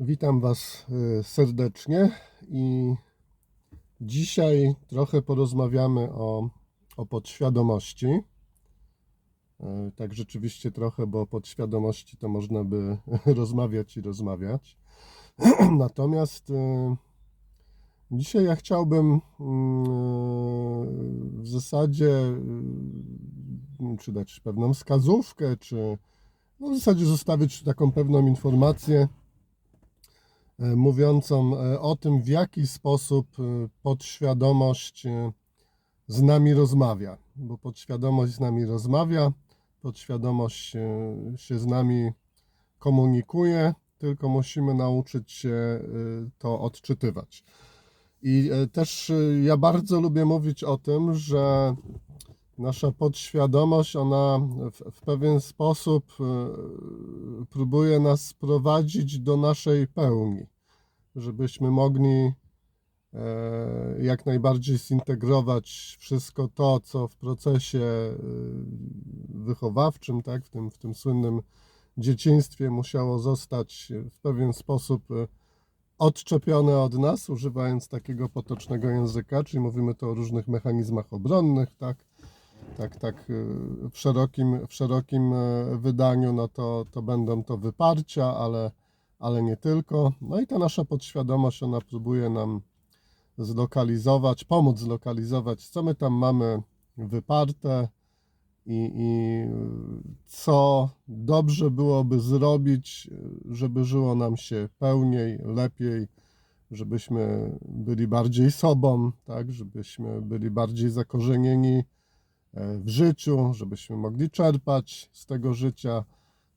Witam Was y, serdecznie i dzisiaj trochę porozmawiamy o, o podświadomości. Y, Tak rzeczywiście trochę, bo o podświadomości to można by rozmawiać i rozmawiać. Natomiast y, dzisiaj ja chciałbym y, w zasadzie czy dać pewną wskazówkę, czy no w zasadzie zostawić taką pewną informację e, mówiącą e, o tym, w jaki sposób e, podświadomość e, z nami rozmawia. Bo podświadomość z nami rozmawia, podświadomość e, się z nami komunikuje, tylko musimy nauczyć się e, to odczytywać. I e, też e, ja bardzo lubię mówić o tym, że nasza podświadomość, ona w, w pewien sposób e, próbuje nas sprowadzić do naszej pełni, żebyśmy mogli e, jak najbardziej zintegrować wszystko to, co w procesie e, wychowawczym, tak, w tym, w tym słynnym dzieciństwie musiało zostać w pewien sposób odczepione od nas, używając takiego potocznego języka, czyli mówimy tu o różnych mechanizmach obronnych, tak, tak, tak y, w szerokim, w szerokim e, wydaniu, no to, to będą to wyparcia, ale, ale nie tylko. No i ta nasza podświadomość, ona próbuje nam zlokalizować, pomóc zlokalizować, co my tam mamy wyparte i, i co dobrze byłoby zrobić, żeby żyło nam się pełniej, lepiej, żebyśmy byli bardziej sobą, tak, żebyśmy byli bardziej zakorzenieni w życiu, żebyśmy mogli czerpać z tego życia,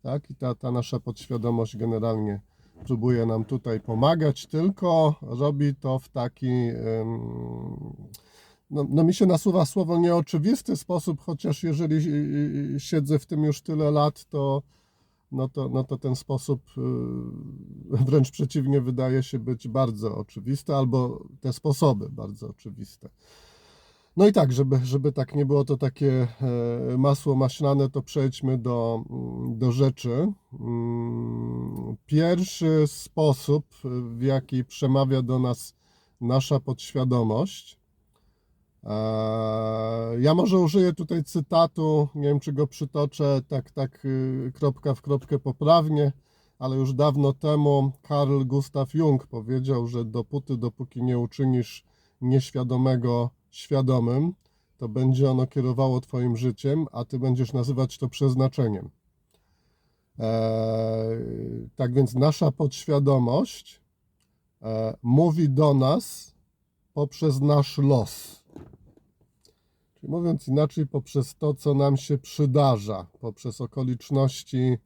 tak? I ta, ta nasza podświadomość generalnie próbuje nam tutaj pomagać, tylko robi to w taki, no, no mi się nasuwa słowo nieoczywisty sposób, chociaż jeżeli y, y, siedzę w tym już tyle lat, to no to, no to ten sposób wręcz przeciwnie wydaje się być bardzo oczywisty, albo te sposoby bardzo oczywiste. No i tak, żeby, żeby tak nie było to takie e, masło maślane, to przejdźmy do, mm, do rzeczy. Mm, Pierwszy sposób, w jaki przemawia do nas nasza podświadomość. e, Ja może użyję tutaj cytatu, nie wiem czy go przytoczę tak, tak y, kropka w kropkę poprawnie, ale już dawno temu Carl Gustav Jung powiedział, że dopóty, dopóki nie uczynisz nieświadomego świadomym, to będzie ono kierowało Twoim życiem, a Ty będziesz nazywać to przeznaczeniem. Eee, tak więc nasza podświadomość e, mówi do nas poprzez nasz los. Czyli mówiąc inaczej, poprzez to, co nam się przydarza, poprzez okoliczności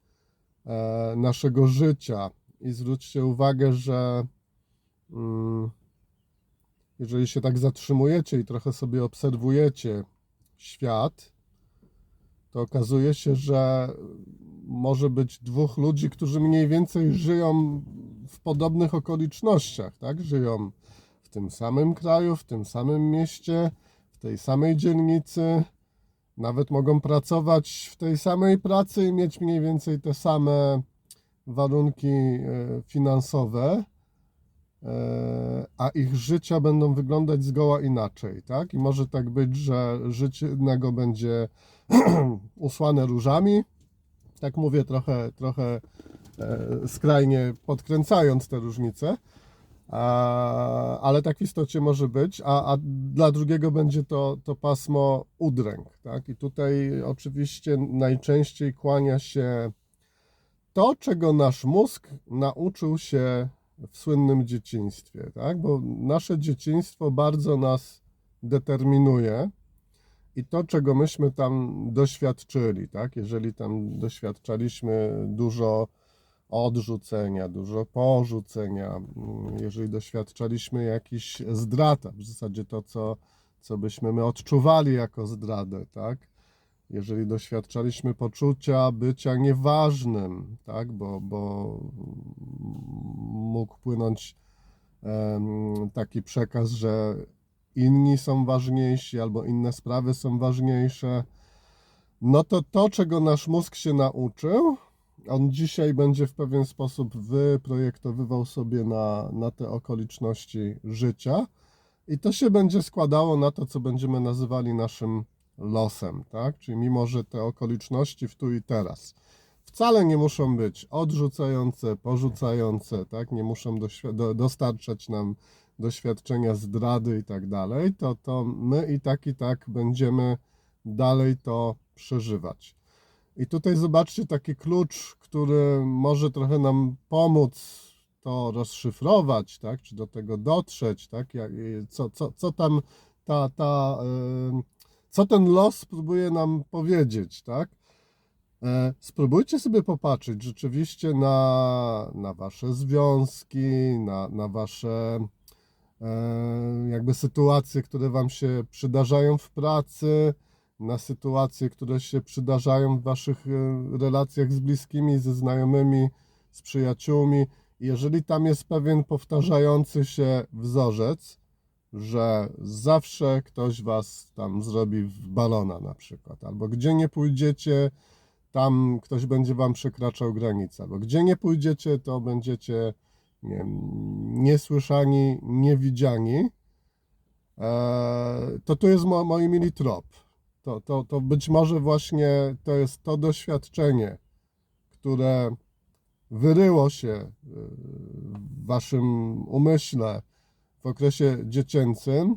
e, naszego życia. I zwróćcie uwagę, że mm, jeżeli się tak zatrzymujecie i trochę sobie obserwujecie świat, to okazuje się, że może być dwóch ludzi, którzy mniej więcej żyją w podobnych okolicznościach, tak? Żyją w tym samym kraju, w tym samym mieście, w tej samej dzielnicy, nawet mogą pracować w tej samej pracy i mieć mniej więcej te same warunki e, finansowe a ich życia będą wyglądać zgoła inaczej, tak? I może tak być, że życie jednego będzie usłane różami, tak mówię trochę, trochę e, skrajnie podkręcając te różnice, a, ale tak w istocie może być, a, a dla drugiego będzie to, to pasmo udręk, tak? I tutaj oczywiście najczęściej kłania się to, czego nasz mózg nauczył się w słynnym dzieciństwie, tak? Bo nasze dzieciństwo bardzo nas determinuje i to, czego myśmy tam doświadczyli, tak? Jeżeli tam doświadczaliśmy dużo odrzucenia, dużo porzucenia, mm, jeżeli doświadczaliśmy jakichś zdrad, w zasadzie to, co, co byśmy my odczuwali jako zdradę, tak? Jeżeli doświadczaliśmy poczucia bycia nieważnym, tak, bo, bo mógł płynąć taki przekaz, że inni są ważniejsi albo inne sprawy są ważniejsze, no to to, czego nasz mózg się nauczył, on dzisiaj będzie w pewien sposób wyprojektowywał sobie na, na te okoliczności życia i to się będzie składało na to, co będziemy nazywali naszym losem, tak? Czyli mimo, że te okoliczności w tu i teraz wcale nie muszą być odrzucające, porzucające, tak? Nie muszą do, dostarczać nam doświadczenia zdrady i tak dalej, to, to my i tak i tak będziemy dalej to przeżywać. I tutaj zobaczcie taki klucz, który może trochę nam pomóc to rozszyfrować, tak? czy do tego dotrzeć, tak? Co, co, co tam ta, ta, y, co ten los próbuje nam powiedzieć, tak? E, Spróbujcie sobie popatrzeć rzeczywiście na, na wasze związki, na, na wasze e, jakby sytuacje, które wam się przydarzają w pracy, na sytuacje, które się przydarzają w waszych e, relacjach z bliskimi, ze znajomymi, z przyjaciółmi. Jeżeli tam jest pewien powtarzający się wzorzec, że zawsze ktoś was tam zrobi w balona na przykład, albo gdzie nie pójdziecie, tam ktoś będzie wam przekraczał granicę, albo gdzie nie pójdziecie, to będziecie nie wiem, niesłyszani, niewidziani, e, to tu jest mo, moi mili trop. To, to, to być może właśnie to jest to doświadczenie, które wyryło się y, w waszym umyśle w okresie dziecięcym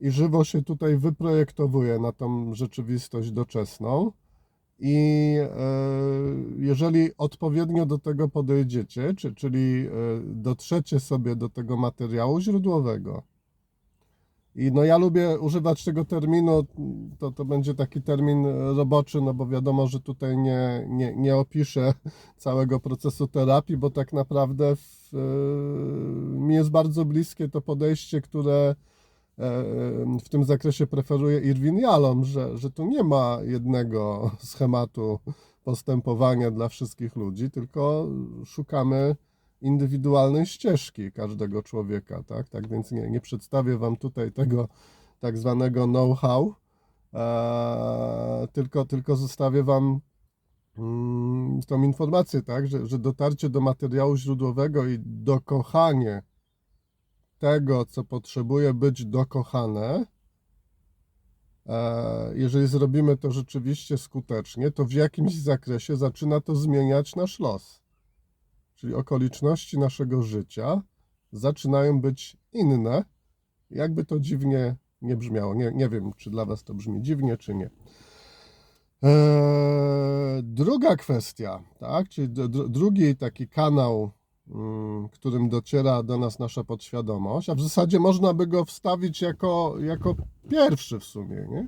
i żywo się tutaj wyprojektowuje na tą rzeczywistość doczesną. I e, jeżeli odpowiednio do tego podejdziecie, czy, czyli e, dotrzecie sobie do tego materiału źródłowego, i no ja lubię używać tego terminu, to, to będzie taki termin roboczy, no bo wiadomo, że tutaj nie, nie, nie opiszę całego procesu terapii, bo tak naprawdę w, e, mi jest bardzo bliskie to podejście, które e, w tym zakresie preferuje Irwin Jalom, że, że tu nie ma jednego schematu postępowania dla wszystkich ludzi, tylko szukamy indywidualnej ścieżki każdego człowieka, tak? Tak więc nie, nie przedstawię Wam tutaj tego tak zwanego know-how, e, tylko, tylko zostawię Wam mm, tą informację, tak? Że, że dotarcie do materiału źródłowego i dokochanie tego, co potrzebuje być dokochane, e, jeżeli zrobimy to rzeczywiście skutecznie, to w jakimś zakresie zaczyna to zmieniać nasz los czyli okoliczności naszego życia, zaczynają być inne, jakby to dziwnie nie brzmiało. Nie, nie wiem, czy dla Was to brzmi dziwnie, czy nie. Eee, druga kwestia, tak, czyli drugi taki kanał, którym dociera do nas nasza podświadomość, a w zasadzie można by go wstawić jako, jako pierwszy w sumie, nie?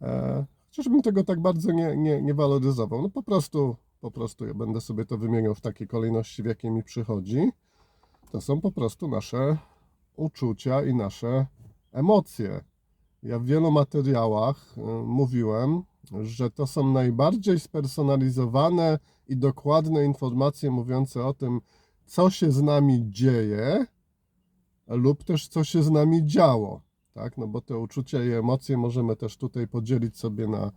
Eee, chociażbym tego tak bardzo nie, nie, nie waloryzował. No po prostu po prostu ja będę sobie to wymieniał w takiej kolejności, w jakiej mi przychodzi, to są po prostu nasze uczucia i nasze emocje. Ja w wielu materiałach y, mówiłem, że to są najbardziej spersonalizowane i dokładne informacje mówiące o tym, co się z nami dzieje, lub też co się z nami działo. Tak? No bo te uczucia i emocje możemy też tutaj podzielić sobie na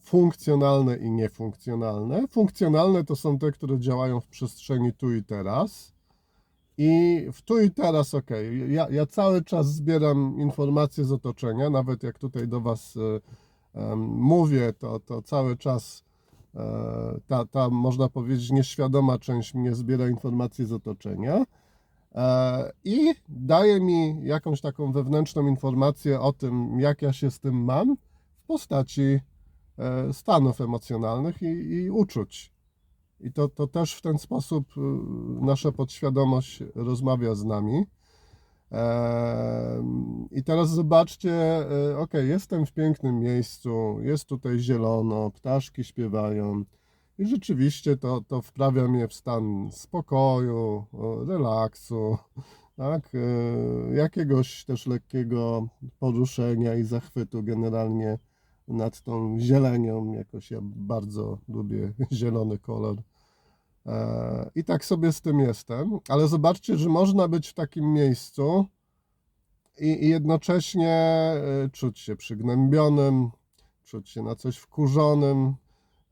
funkcjonalne i niefunkcjonalne. Funkcjonalne to są te, które działają w przestrzeni tu i teraz. I w tu i teraz, ok, ja, ja cały czas zbieram informacje z otoczenia, nawet jak tutaj do Was em, mówię, to, to cały czas e, ta, ta, można powiedzieć, nieświadoma część mnie zbiera informacje z otoczenia e, i daje mi jakąś taką wewnętrzną informację o tym, jak ja się z tym mam w postaci e, stanów emocjonalnych i, i uczuć. I to, to też w ten sposób nasza podświadomość rozmawia z nami. I teraz zobaczcie, ok, jestem w pięknym miejscu, jest tutaj zielono, ptaszki śpiewają i rzeczywiście to, to wprawia mnie w stan spokoju, relaksu, tak, e, jakiegoś też lekkiego poruszenia i zachwytu generalnie nad tą zielenią. Jakoś ja bardzo lubię zielony kolor. E, I tak sobie z tym jestem, ale zobaczcie, że można być w takim miejscu i, jednocześnie e, czuć się przygnębionym, czuć się na coś wkurzonym,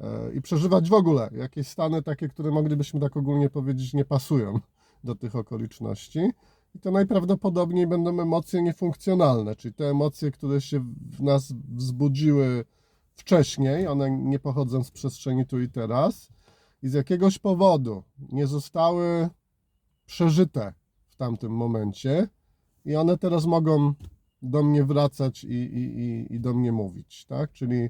e, i przeżywać w ogóle jakieś stany takie, które moglibyśmy tak ogólnie powiedzieć nie pasują do tych okoliczności. I to najprawdopodobniej będą emocje niefunkcjonalne, czyli te emocje, które się w nas wzbudziły wcześniej, one nie pochodzą z przestrzeni tu i teraz i z jakiegoś powodu nie zostały przeżyte w tamtym momencie i one teraz mogą do mnie wracać i, i, i, i do mnie mówić, tak? Czyli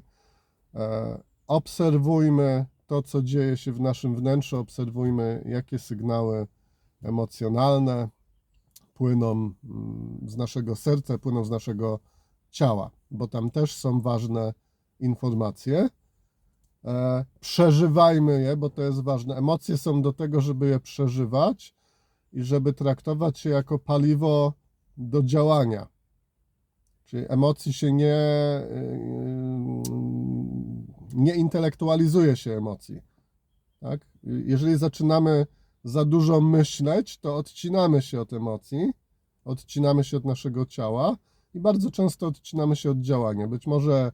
e, obserwujmy to, co dzieje się w naszym wnętrzu, obserwujmy, jakie sygnały emocjonalne płyną mm, z naszego serca, płyną z naszego ciała, bo tam też są ważne informacje. E, przeżywajmy je, bo to jest ważne. Emocje są do tego, żeby je przeżywać i żeby traktować je jako paliwo do działania. Czyli emocji się nie, nie intelektualizuje się emocji. Tak? Jeżeli zaczynamy za dużo myśleć, to odcinamy się od emocji, odcinamy się od naszego ciała i bardzo często odcinamy się od działania. Być może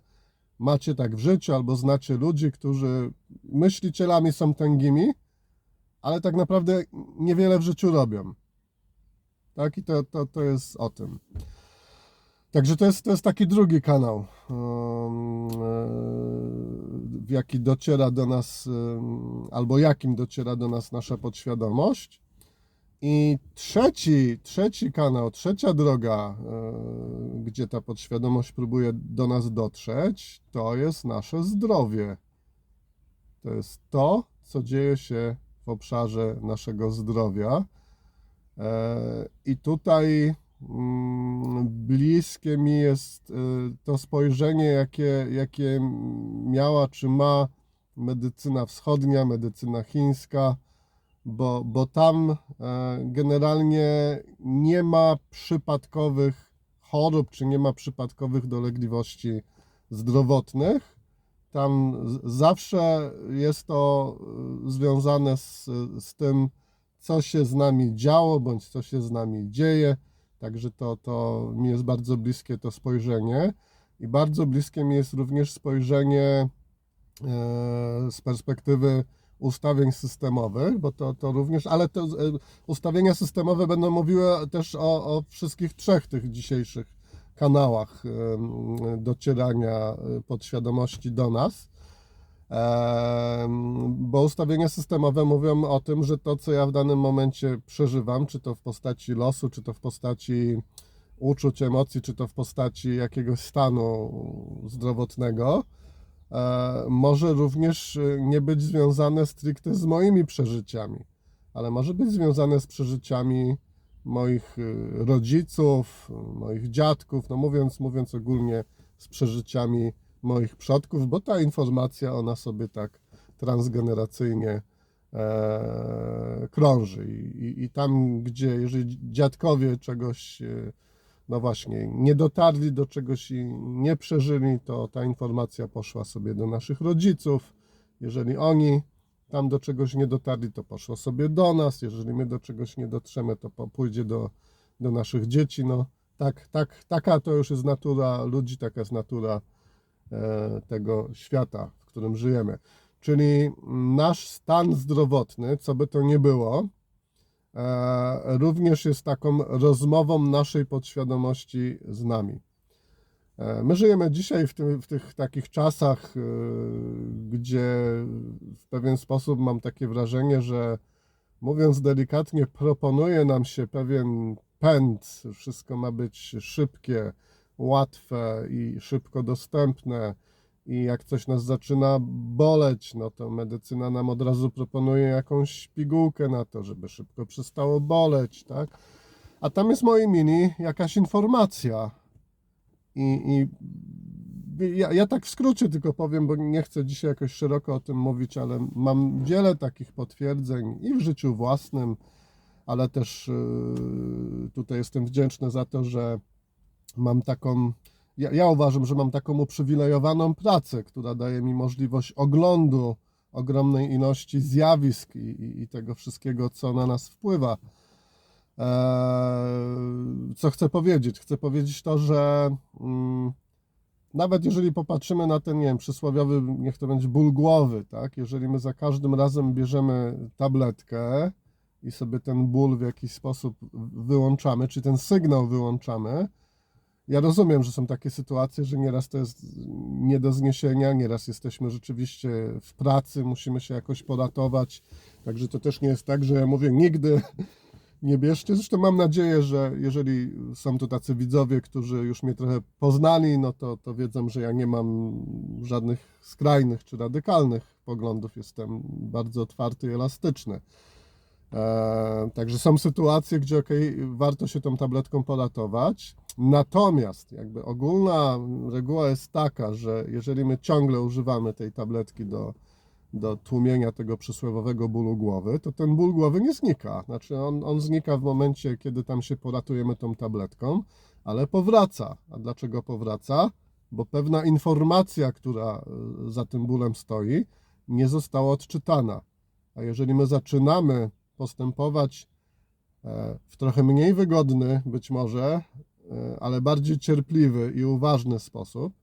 macie tak w życiu, albo znacie ludzi, którzy myślicielami są tęgimi, ale tak naprawdę niewiele w życiu robią. Tak, i to, to, to jest o tym. Także to jest, to jest taki drugi kanał, um, e, w jaki dociera do nas, um, albo jakim dociera do nas nasza podświadomość. I trzeci, trzeci kanał, trzecia droga, e, gdzie ta podświadomość próbuje do nas dotrzeć, to jest nasze zdrowie. To jest to, co dzieje się w obszarze naszego zdrowia. E, I tutaj mm, bliskie mi jest e, to spojrzenie, jakie, jakie miała czy ma medycyna wschodnia, medycyna chińska, bo, bo tam e, generalnie nie ma przypadkowych chorób, czy nie ma przypadkowych dolegliwości zdrowotnych. Tam zawsze jest to e, związane z, z tym, co się z nami działo, bądź co się z nami dzieje. Także to, to mi jest bardzo bliskie to spojrzenie. I bardzo bliskie mi jest również spojrzenie e, z perspektywy ustawień systemowych, bo to, to również, ale to e, ustawienia systemowe będą mówiły też o, o wszystkich trzech tych dzisiejszych kanałach docierania e, podświadomości do nas. Bo ustawienia systemowe mówią o tym, że to, co ja w danym momencie przeżywam, czy to w postaci losu, czy to w postaci uczuć, emocji, czy to w postaci jakiegoś stanu zdrowotnego, może również e, nie być związane stricte z moimi przeżyciami, ale może być związane z przeżyciami moich e, rodziców, moich dziadków, no mówiąc, mówiąc ogólnie z przeżyciami moich przodków, bo ta informacja, ona sobie tak transgeneracyjnie e, krąży. I, i, I tam, gdzie jeżeli dziadkowie czegoś, e, no właśnie, nie dotarli do czegoś i nie przeżyli, to ta informacja poszła sobie do naszych rodziców. Jeżeli oni tam do czegoś nie dotarli, to poszło sobie do nas. Jeżeli my do czegoś nie dotrzemy, to pójdzie do, do naszych dzieci. No, tak, tak, taka to już jest natura ludzi, taka jest natura e, tego świata, w którym żyjemy. Czyli nasz stan zdrowotny, co by to nie było, również jest taką rozmową naszej podświadomości z nami. E, My żyjemy dzisiaj w, tym, w tych takich czasach, e, gdzie w pewien sposób mam takie wrażenie, że mówiąc delikatnie, proponuje nam się pewien pęd. Wszystko ma być szybkie, łatwe i szybko dostępne. I jak coś nas zaczyna boleć, no to medycyna nam od razu proponuje jakąś pigułkę na to, żeby szybko przestało boleć, tak? A tam jest moi mini jakaś informacja. I, i ja, ja tak w skrócie tylko powiem, bo nie chcę dzisiaj jakoś szeroko o tym mówić, ale mam wiele takich potwierdzeń i w życiu własnym, ale też yy, tutaj jestem wdzięczny za to, że mam taką, ja, ja uważam, że mam taką uprzywilejowaną pracę, która daje mi możliwość oglądu ogromnej ilości zjawisk i, i, i tego wszystkiego, co na nas wpływa. Eee, co chcę powiedzieć? Chcę powiedzieć to, że mm, nawet jeżeli popatrzymy na ten, nie wiem, przysłowiowy, niech to będzie ból głowy, tak? Jeżeli my za każdym razem bierzemy tabletkę i sobie ten ból w jakiś sposób wyłączamy, czy ten sygnał wyłączamy, ja rozumiem, że są takie sytuacje, że nieraz to jest nie do zniesienia, nieraz jesteśmy rzeczywiście w pracy, musimy się jakoś poratować, także to też nie jest tak, że ja mówię nigdy nie bierzcie. Zresztą mam nadzieję, że jeżeli są tu tacy widzowie, którzy już mnie trochę poznali, no to, to wiedzą, że ja nie mam żadnych skrajnych czy radykalnych poglądów. Jestem bardzo otwarty i elastyczny. E, także są sytuacje, gdzie ok, warto się tą tabletką poratować. Natomiast jakby ogólna reguła jest taka, że jeżeli my ciągle używamy tej tabletki do, do tłumienia tego przysłowiowego bólu głowy, to ten ból głowy nie znika. Znaczy on, on znika w momencie, kiedy tam się poratujemy tą tabletką, ale powraca. A dlaczego powraca? Bo pewna informacja, która y, za tym bólem stoi, nie została odczytana. A jeżeli my zaczynamy postępować e, w trochę mniej wygodny, być może, e, ale bardziej cierpliwy i uważny sposób,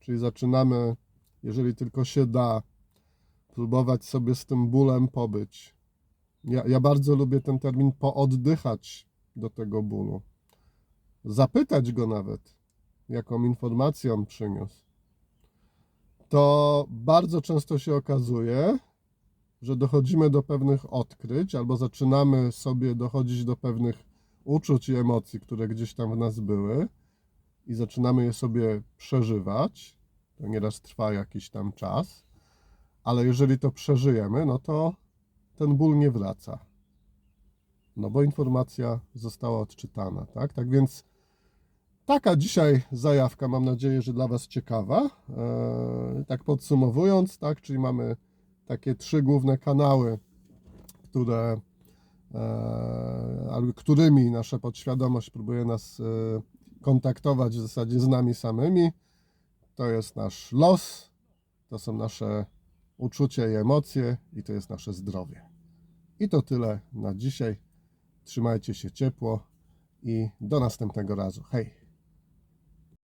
czyli zaczynamy, jeżeli tylko się da, próbować sobie z tym bólem pobyć. Ja, ja bardzo lubię ten termin pooddychać do tego bólu. Zapytać go nawet, jaką informację on przyniósł. To bardzo często się okazuje, że dochodzimy do pewnych odkryć, albo zaczynamy sobie dochodzić do pewnych uczuć i emocji, które gdzieś tam w nas były, i zaczynamy je sobie przeżywać. To nieraz trwa jakiś tam czas ale jeżeli to przeżyjemy, no to ten ból nie wraca. No bo informacja została odczytana, tak? Tak więc taka dzisiaj zajawka, mam nadzieję, że dla Was ciekawa. Eee, tak podsumowując, tak, czyli mamy takie trzy główne kanały, które, albo którymi nasza podświadomość próbuje nas e, kontaktować w zasadzie z nami samymi. To jest nasz los, to są nasze uczucia i emocje i to jest nasze zdrowie. I to tyle na dzisiaj. Trzymajcie się ciepło i do następnego razu. Hej!